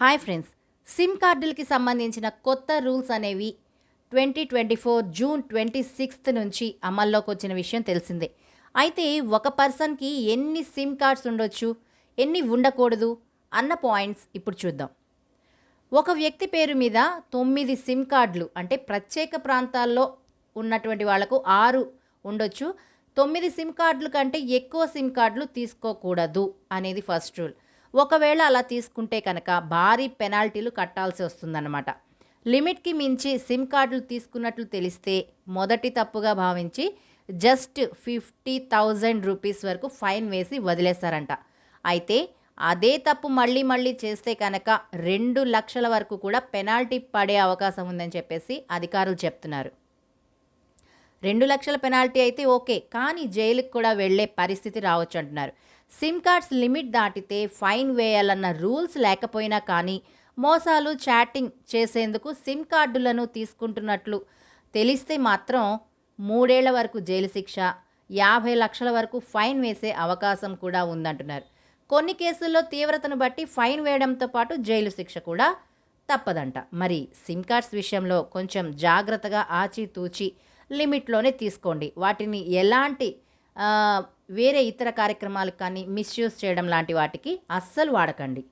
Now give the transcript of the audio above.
Hi friends SIM కార్డులకి సంబంధించిన కొత్త rules అనేవి twenty twenty four June twenty sixth నుంచి అమల్లోకి వచ్చిన విషయం తెలిసిందే. అయితే ఒక పర్సన్కి ఎన్ని సిమ్ కార్డ్స్ ఉండొచ్చు ఎన్ని ఉండకూడదు అన్న పాయింట్స్ ఇప్పుడు చూద్దాం. ఒక వ్యక్తి పేరు మీద తొమ్మిది సిమ్ కార్డులు అంటే ప్రత్యేక ప్రాంతాల్లో ఉన్నటువంటి వాళ్ళకు ఆరు ఉండొచ్చు. తొమ్మిది సిమ్ కార్డులు కంటే ఎక్కువ సిమ్ కార్డులు తీసుకోకూడదు అనేది ఫస్ట్ రూల్. ఒకవేళ అలా తీసుకుంటే కనుక భారీ పెనాల్టీలు కట్టాల్సి వస్తుందన్నమాట. లిమిట్కి మించి సిమ్ కార్డులు తీసుకున్నట్లు తెలిస్తే మొదటి తప్పుగా భావించి జస్ట్ ఫిఫ్టీ థౌజండ్ రూపీస్ వరకు ఫైన్ వేసి వదిలేస్తారంట అయితే అదే తప్పు మళ్ళీ మళ్ళీ చేస్తే కనుక రెండు లక్షల వరకు కూడా పెనాల్టీ పడే అవకాశం ఉందని చెప్పేసి అధికారులు చెప్తున్నారు. రెండు లక్షల పెనాల్టీ అయితే ఓకే కానీ జైలుకి కూడా వెళ్ళే పరిస్థితి రావచ్చు అంటున్నారు సిమ్ కార్డ్స్ లిమిట్ దాటితే ఫైన్ వేయాలన్న రూల్స్ లేకపోయినా కానీ మోసాలు చాటింగ్ చేసేందుకు సిమ్ కార్డులను తీసుకుంటున్నట్లు తెలిస్తే మాత్రం మూడేళ్ళ వరకు జైలు శిక్ష యాభై లక్షల వరకు ఫైన్ వేసే అవకాశం కూడా ఉందంటున్నారు. కొన్ని కేసుల్లో తీవ్రతను బట్టి ఫైన్ వేయడంతో పాటు జైలు శిక్ష కూడా తప్పదంట. మరి సిమ్ కార్డ్స్ విషయంలో కొంచెం జాగ్రత్తగా ఆచితూచి లిమిట్లోనే తీసుకోండి. వాటిని ఎలాంటి వేరే ఇతర కార్యక్రమాలకు కానీ మిస్యూజ్ చేయడం లాంటి వాటికి అస్సలు వాడకండి.